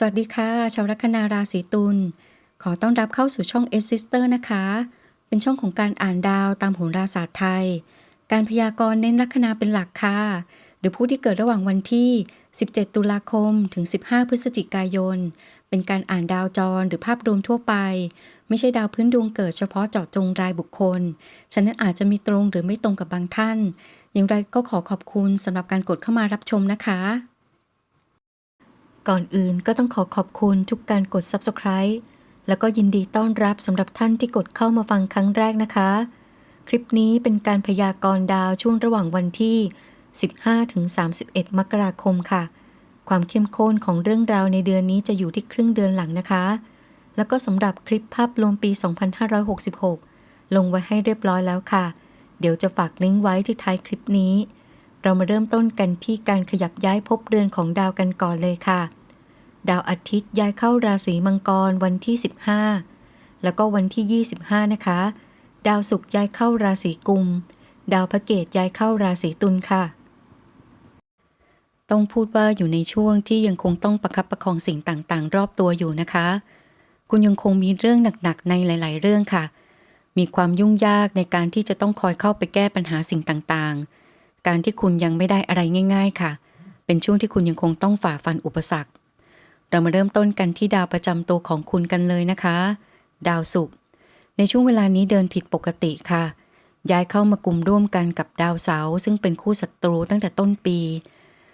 สวัสดีค่ะ ชาวลัคนาราศีตุล ขอต้อนรับเข้าสู่ช่อง S Sister นะคะ เป็นช่องของการอ่านดาวตามโหราศาสตร์ไทย การพยากรณ์เน้นลัคนาเป็นหลักค่ะ หรือผู้ที่เกิดระหว่างวันที่ 17 ตุลาคม ถึง 15 พฤศจิกายน เป็นการอ่านดาวจรหรือภาพรวมทั่วไป ไม่ใช่ดาวพื้นดวงเกิดเฉพาะเจาะจงรายบุคคล ฉะนั้นอาจจะมีตรงหรือไม่ตรงกับบางท่าน อย่างไรก็ขอขอบคุณสำหรับการกดเข้ามารับชมนะคะ ก่อนอื่นก็ต้องขอขอบคุณทุกการกด Subscribe แล้วก็ยินดีต้อนรับสำหรับท่านที่กดเข้ามาฟังครั้งแรกนะคะ คลิปนี้เป็นการพยากรณ์ดาวช่วงระหว่างวันที่ 15-31 มกราคมค่ะ ความเข้มข้นของเรื่องราวในเดือนนี้จะอยู่ที่ครึ่งเดือนหลังนะคะ แล้วก็สำหรับคลิปภาพรวมปี 2566 ลงไว้ให้เรียบร้อยแล้วค่ะ เดี๋ยวจะฝากลิงก์ไว้ที่ท้ายคลิปนี้ เรามาเริ่มต้นกันที่การขยับย้ายภพเรือนของดาวกันก่อนเลยค่ะ ดาวอาทิตย์ย้ายเข้าราศีมังกรวันที่ 15 แล้วก็วันที่ 25 นะคะ ดาวศุกร์ย้ายเข้าราศีกุม ดาวพระเกตย้ายเข้าราศีตุลค่ะ ต้องพูดว่าอยู่ในช่วงที่ยังคงต้องประคับประคองสิ่งต่างๆ รอบตัวอยู่นะคะ คุณยังคงมีเรื่องหนักๆในหลาย ๆ เรื่องค่ะ มีความยุ่งยากในการที่จะต้องคอยเข้าไปแก้ปัญหาสิ่งต่างๆ การที่คุณยังไม่ได้อะไรง่าย ๆ ค่ะ เป็นช่วงที่คุณยังคงต้องฝ่าฟันอุปสรรค เรามาเริ่มต้นกันที่ดาวประจำตัวของคุณกันเลยนะคะ ดาวศุกร์ในช่วงเวลานี้เดินผิดปกติค่ะ ย้ายเข้ามากลุ่มร่วมกันกับดาวเสาร์ซึ่งเป็นคู่ศัตรูตั้งแต่ต้นปี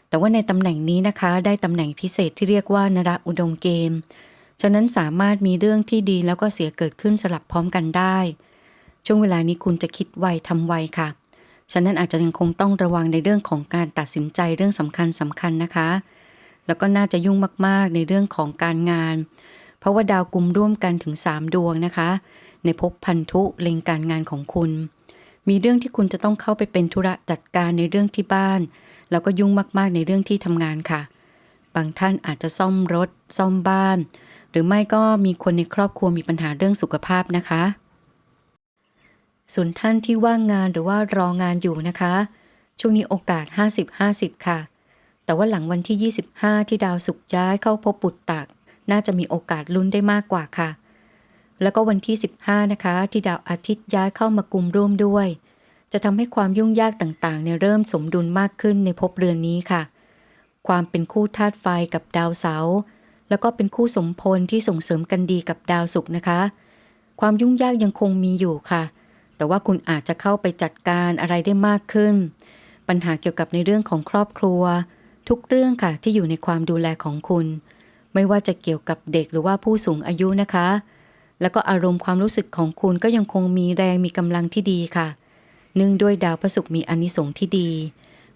แต่ว่าในตำแหน่งนี้นะคะ ได้ตำแหน่งพิเศษที่เรียกว่านระอุดมเกม ฉะนั้นสามารถมีเรื่องที่ดีแล้วก็เสียเกิดขึ้นสลับพร้อมกันได้ ช่วงเวลานี้คุณจะคิดไวทำไวค่ะ ฉะนั้นอาจจะยังคงต้องระวังในเรื่องของการตัดสินใจเรื่องสำคัญสำคัญนะคะ แล้วก็น่าจะยุ่งมากๆในเรื่องของการงาน เพราะว่าดาวกลุ่มร่วมกันถึง 3 ดวงนะคะ ในภพพันธุเล็งการงานของคุณ มีเรื่องที่คุณจะต้องเข้าไปเป็นธุระจัดการในเรื่องที่บ้าน แล้วก็ยุ่งมากๆในเรื่องที่ทำงานค่ะ บางท่านอาจจะซ่อมรถ ซ่อมบ้าน หรือไม่ก็มีคนในครอบครัวมีปัญหาเรื่องสุขภาพนะคะ ส่วนท่านที่ว่างงานหรือว่ารองานอยู่นะคะ ช่วงนี้โอกาส 50-50 ค่ะ แต่ว่าหลังวันที่ 25 ที่ดาวศุกร์ย้ายเข้าพบปุตตัก น่าจะมีโอกาสลุ้นได้มากกว่าค่ะ แล้วก็วันที่ 15 นะคะ ที่ดาวอาทิตย์ย้ายเข้ามากลุ่มร่วมด้วย จะทำให้ความยุ่งยากต่างๆเนี่ยเริ่มสมดุลมากขึ้นในภพเรือนนี้ค่ะ ความเป็นคู่ธาตุไฟกับดาวเสาร์แล้วก็เป็นคู่สมพลที่ส่งเสริมกันดีกับดาวศุกร์นะคะ ความยุ่งยากยังคงมีอยู่ค่ะ แต่ว่าคุณอาจจะเข้าไปจัดการอะไรได้มากขึ้น ปัญหาเกี่ยวกับในเรื่องของครอบครัว ทุกเรื่องค่ะที่อยู่ในความดูแลของคุณ ไม่ว่าจะเกี่ยวกับเด็กหรือว่าผู้สูงอายุนะคะ แล้วก็อารมณ์ความรู้สึกของคุณก็ยังคงมีแรงมีกำลังที่ดีค่ะ เนื่องด้วยดาวพระศุกร์มีอนิสงส์ที่ดี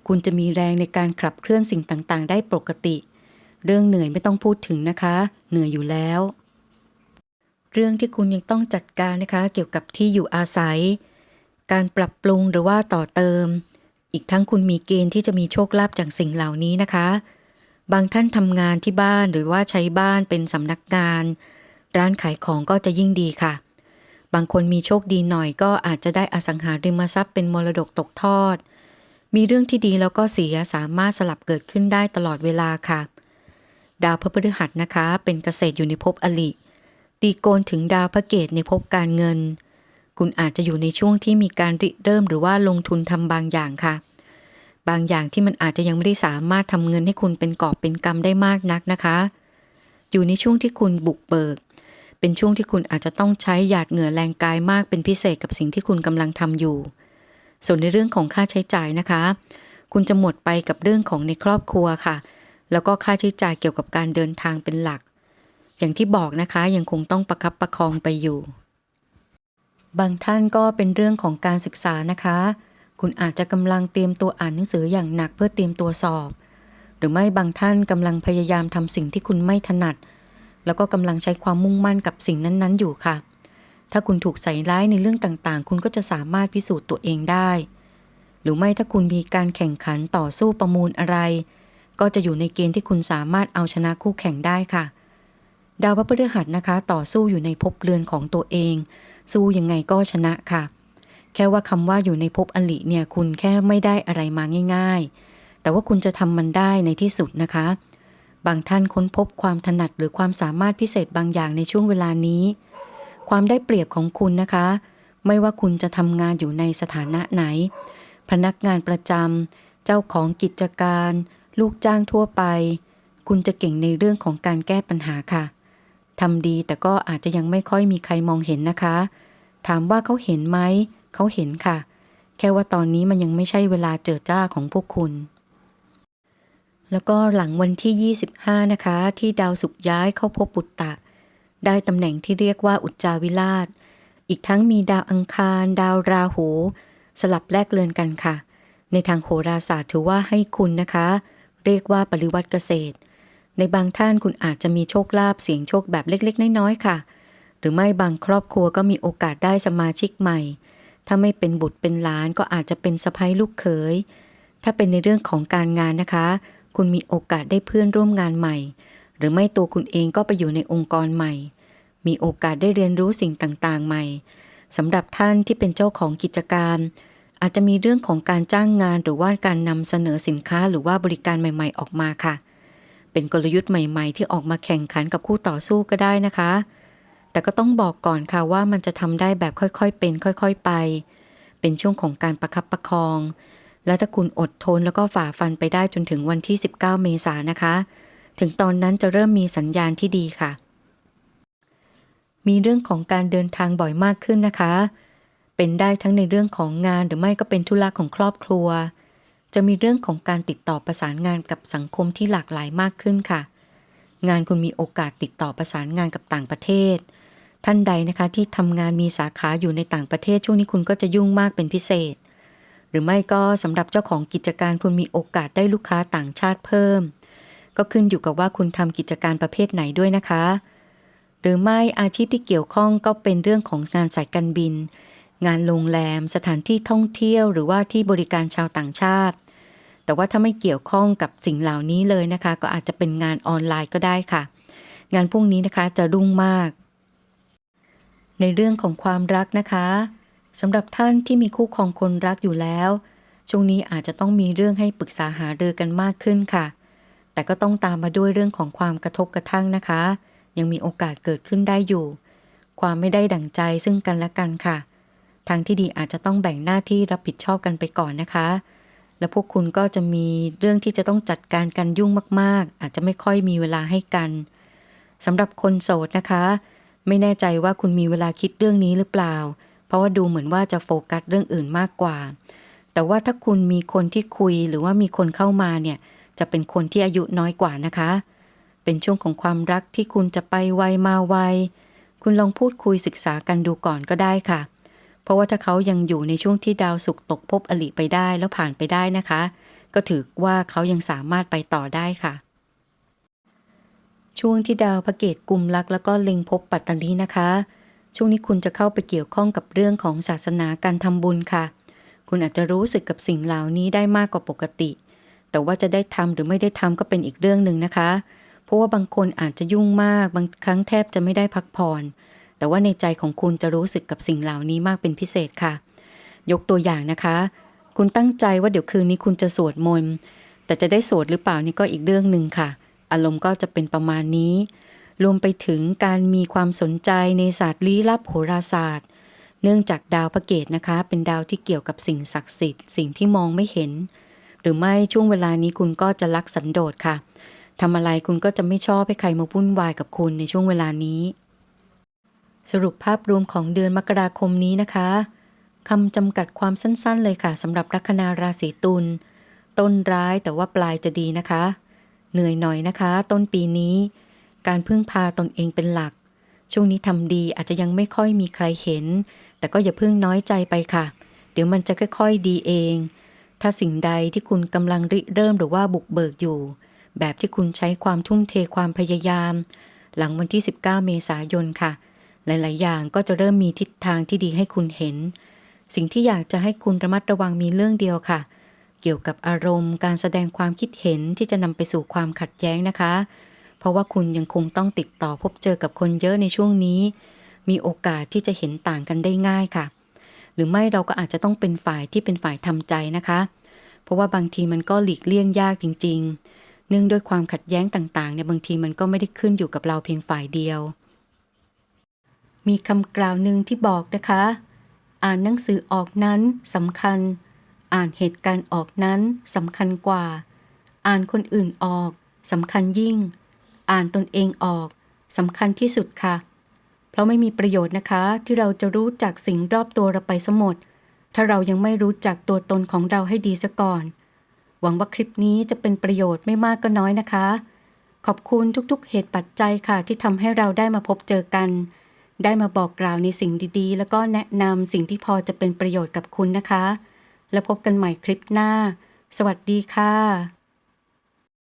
คุณจะมีแรงในการขับเคลื่อนสิ่งต่างๆ ได้ปกติ เรื่องเหนื่อยไม่ต้องพูดถึงนะคะ เหนื่อยอยู่แล้ว เรื่องที่คุณยังต้องจัดการนะคะ เกี่ยวกับที่อยู่อาศัย การปรับปรุงหรือว่าต่อเติม อีกทั้งคุณมีเกณฑ์ที่จะมีโชคลาภจากสิ่งเหล่านี้นะคะ บางท่านทำงานที่บ้านหรือว่าใช้บ้านเป็นสำนักงาน ร้านขายของก็จะยิ่งดีค่ะ บางคนมีโชคดีหน่อยก็อาจจะได้อสังหาริมทรัพย์เป็นมรดกตกทอด มีเรื่องที่ดีแล้วก็เสียสามารถสลับเกิดขึ้นได้ตลอดเวลาค่ะ ดาวพระพฤหัสนะคะ เป็นเกษตรอยู่ในภพอลิ ตีโกนถึงดาวพระเกตในภพการเงิน คุณอาจจะอยู่ในช่วงที่มีการริเริ่มหรือว่าลงทุนทำบางอย่างค่ะ บางอย่างที่มันอาจจะยังไม่ได้สามารถทำเงินให้คุณเป็นกอบเป็นกำได้มากนักนะคะ อยู่ในช่วงที่คุณบุกเบิก เป็นช่วงที่คุณอาจจะต้องใช้หยาดเหงื่อแรงกายมากเป็นพิเศษกับสิ่งที่คุณกำลังทำอยู่ ส่วนในเรื่องของค่าใช้จ่ายนะคะ คุณจะหมดไปกับเรื่องของในครอบครัวค่ะ แล้วก็ค่าใช้จ่ายเกี่ยวกับการเดินทางเป็นหลัก อย่างที่บอกนะคะยังคงต้องประคับประคองไปอยู่ บางท่านก็เป็นเรื่องของการศึกษานะคะ คุณอาจจะกำลังเตรียมตัวอ่านหนังสืออย่างหนักเพื่อเตรียมตัวสอบ หรือไม่บางท่านกำลังพยายามทำสิ่งที่คุณไม่ถนัด แล้วก็กำลังใช้ความมุ่งมั่นกับสิ่งนั้นๆ อยู่ค่ะ ถ้าคุณถูกใส่ร้ายในเรื่องต่างๆ คุณก็จะสามารถพิสูจน์ตัวเองได้ หรือไม่ถ้าคุณมีการแข่งขันต่อสู้ประมูลอะไร ก็จะอยู่ในเกณฑ์ที่คุณสามารถเอาชนะคู่แข่งได้ค่ะ ดาวพระพฤหัสนะคะ ต่อสู้อยู่ในภพเรือนของตัวเอง สู้ยังไงก็ชนะค่ะ แค่ว่าคำว่าอยู่ในภพอลิเนี่ยคุณแค่ไม่ได้อะไรมาง่าย ๆ แต่ว่าคุณจะทำมันได้ในที่สุดนะคะ บางท่านค้นพบความถนัดหรือความสามารถพิเศษบางอย่างในช่วงเวลานี้ ความได้เปรียบของคุณนะคะ ไม่ว่าคุณจะทำงานอยู่ในสถานะไหน พนักงานประจำเจ้าของกิจการ ลูกจ้างทั่วไป คุณจะเก่งในเรื่องของการแก้ปัญหาค่ะ ทำดีแต่ก็อาจจะยังไม่ค่อยมีใครมองเห็นนะคะ ถามว่าเขาเห็นไหม เขาเห็นค่ะ แค่ว่าตอนนี้มันยังไม่ใช่เวลาเจอจ้าของพวกคุณ แล้วก็หลังวันที่ 25 นะคะ ที่ดาวสุกย้ายเข้าพบปุตตะ ได้ตำแหน่งที่เรียกว่าอุจจาวิราช อีกทั้งมีดาวอังคาร ดาวราหู สลับแลกเลือนกันค่ะ ในทางโหราศาสตร์ถือว่าให้คุณนะคะ เรียกว่าปริวัติเกษตร ในบางท่านคุณอาจจะมีโชคลาภเสียงโชคแบบเล็กๆ น้อยๆค่ะ หรือไม่บางครอบครัวก็มีโอกาสได้สมาชิกใหม่ ถ้าไม่เป็นบุตรเป็นหลานก็อาจจะเป็นสะพ้ยลูกเขย ถ้าเป็นในเรื่องของการงานนะคะ คุณมีโอกาสได้เพื่อนร่วมงานใหม่ หรือไม่ตัวคุณเองก็ไปอยู่ในองค์กรใหม่ มีโอกาสได้เรียนรู้สิ่งต่างๆ ใหม่สำหรับท่านที่เป็นเจ้าของกิจการ อาจจะมีเรื่องของการจ้างงานหรือว่าการนำเสนอสินค้าหรือว่าบริการใหม่ ๆ ออกมาค่ะ เป็นกลยุทธ์ใหม่ ๆ ที่ออกมาแข่งขันกับคู่ต่อสู้ก็ได้นะคะ แต่ก็ต้องบอกก่อนค่ะว่ามันจะทำได้แบบค่อยๆเป็น ค่อยๆไป เป็นช่วงของการประคับประคอง และถ้าคุณอดทนแล้วก็ฝ่าฟันไปได้จนถึงวันที่ 19 เมษายนนะคะ ถึงตอนนั้นจะเริ่มมีสัญญาณที่ดีค่ะ มีเรื่องของการเดินทางบ่อยมากขึ้นนะคะ เป็นได้ทั้งในเรื่องของงานหรือไม่ก็เป็นธุระของครอบครัว จะมีเรื่องของการติดต่อประสานงานกับสังคมที่หลากหลายมากขึ้นค่ะ งานคุณมีโอกาสติดต่อประสานงานกับต่างประเทศ ท่านใดนะคะที่ทำงานมีสาขาอยู่ในต่างประเทศช่วงนี้คุณก็จะยุ่งมากเป็นพิเศษ หรือไม่ก็สำหรับเจ้าของกิจการคุณมีโอกาสได้ลูกค้าต่างชาติเพิ่ม ก็ขึ้นอยู่กับว่าคุณทำกิจการประเภทไหนด้วยนะคะ หรือไม่อาชีพที่เกี่ยวข้องก็เป็นเรื่องของงานสายการบิน งานโรงแรม สถานที่ท่องเที่ยวหรือว่าที่บริการชาวต่างชาติ แต่ว่าถ้าไม่เกี่ยวข้องกับสิ่งเหล่านี้เลยนะคะ ก็อาจจะเป็นงานออนไลน์ก็ได้ค่ะ งานพวกนี้นะคะจะรุ่งมาก ในเรื่องของความรักนะคะสำหรับท่านที่มีคู่ครองคนรักอยู่แล้ว ช่วงนี้อาจจะต้องมีเรื่องให้ปรึกษาหารือกันมากขึ้นค่ะ แต่ก็ต้องตามมาด้วยเรื่องของความกระทบกระทั่งนะคะ ยังมีโอกาสเกิดขึ้นได้อยู่ ความไม่ได้ดั่งใจซึ่งกันและกันค่ะ ทางที่ดีอาจจะต้องแบ่งหน้าที่รับผิดชอบกันไปก่อนนะคะ และพวกคุณก็จะมีเรื่องที่จะต้องจัดการกันยุ่งมาก ๆ อาจจะไม่ค่อยมีเวลาให้กันสำหรับคนโสดนะคะ ไม่แน่ใจว่าคุณมีเวลาคิดเรื่องนี้หรือเปล่า เพราะว่าดูเหมือนว่าจะโฟกัสเรื่องอื่นมากกว่า แต่ว่าถ้าคุณมีคนที่คุยหรือว่ามีคนเข้ามาเนี่ยจะเป็นคนที่อายุน้อยกว่านะคะ เป็นช่วงของความรักที่คุณจะไปไวมาไวคุณลองพูดคุยศึกษากันดูก่อนก็ได้ค่ะเพราะว่าถ้าเขายังอยู่ในช่วงที่ดาวศุกตกภพอลิไปได้แล้วผ่านไปได้นะคะ ก็ถือว่าเขายังสามารถไปต่อได้ค่ะ ช่วงที่ดาวพระเกตกุมลักแล้วก็เล็งภพปัตตานีนะคะ ช่วงนี้คุณจะเข้าไปเกี่ยวข้องกับเรื่องของศาสนาการทำบุญค่ะ คุณอาจจะรู้สึกกับสิ่งเหล่านี้ได้มากกว่าปกติ แต่ว่าจะได้ทำหรือไม่ได้ทำก็เป็นอีกเรื่องหนึ่งนะคะ เพราะว่าบางคนอาจจะยุ่งมาก บางครั้งแทบจะไม่ได้พักผ่อน แต่ว่าในใจของคุณจะรู้สึกกับสิ่งเหล่านี้มากเป็นพิเศษค่ะ ยกตัวอย่างนะคะ คุณตั้งใจว่าเดี๋ยวคืนนี้คุณจะสวดมนต์แต่จะได้สวดหรือเปล่านี่ก็อีกเรื่องหนึ่งค่ะ อารมณ์ก็จะเป็นประมาณนี้ รวมไปถึงการมีความสนใจในศาสตร์ลี้ลับโหราศาสตร์ เนื่องจากดาวพระเกตนะคะ เป็นดาวที่เกี่ยวกับสิ่งศักดิ์สิทธิ์สิ่งที่มองไม่เห็น หรือไม่ช่วงเวลานี้คุณก็จะรักสันโดษค่ะทำอะไรคุณก็จะไม่ชอบให้ใครมาวุ่นวายกับคุณในช่วงเวลานี้ สรุปภาพรวมของเดือนมกราคมนี้นะคะคำจำกัดความสั้นๆ เลยค่ะสำหรับลัคนาราศีตุลต้นร้ายแต่ว่าปลายจะดีนะคะ เหนื่อยหน่อยนะคะ ต้นปีนี้ การพึ่งพาตนเองเป็นหลัก ช่วงนี้ทำดีอาจจะยังไม่ค่อยมีใครเห็น แต่ก็อย่าพิ่งน้อยใจไปค่ะ เดี๋ยวมันจะค่อยๆดีเอง ถ้าสิ่งใดที่คุณกำลังริเริ่มหรือว่าบุกเบิกอยู่ แบบที่คุณใช้ความทุ่มเทความพยายาม หลังวันที่ 19 เมษายนค่ะ หลาย ๆ อย่างก็จะเริ่มมีทิศทางที่ดีให้คุณเห็น สิ่งที่อยากจะให้คุณระมัดระวังมีเรื่องเดียวค่ะ เกี่ยวกับอารมณ์ การแสดงความคิดเห็นที่จะนำไปสู่ความขัดแย้งนะคะ เพราะว่าคุณยังคงต้องติดต่อพบเจอกับคนเยอะในช่วงนี้ มีโอกาสที่จะเห็นต่างกันได้ง่ายค่ะ หรือไม่เราก็อาจจะต้องเป็นฝ่ายที่เป็นฝ่ายทำใจนะคะ เพราะว่าบางทีมันก็หลีกเลี่ยงยากจริง ๆ เนื่องด้วยความขัดแย้งต่าง ๆ เนี่ยบางทีมันก็ไม่ได้ขึ้นอยู่กับเราเพียงฝ่ายเดียว มีคำกล่าวหนึ่งที่บอกนะคะ อ่านหนังสือออกนั้นสำคัญ อ่านเหตุการณ์ออกนั้นสำคัญกว่า อ่านคนอื่นออกสำคัญยิ่ง อ่านตนเองออกสำคัญที่สุดค่ะ เพราะไม่มีประโยชน์นะคะที่เราจะรู้จักสิ่งรอบตัวเราไปสมด ถ้าเรายังไม่รู้จักตัวตนของเราให้ดีซะก่อน หวังว่าคลิปนี้จะเป็นประโยชน์ไม่มากก็น้อยนะคะ ขอบคุณทุกๆ เหตุปัจจัยค่ะที่ทำให้เราได้มาพบเจอกัน ได้มาบอกกล่าวในสิ่งดีๆ แล้วก็แนะนำสิ่งที่พอจะเป็นประโยชน์กับคุณนะคะ แล้วพบกันใหม่คลิปหน้า สวัสดีค่ะ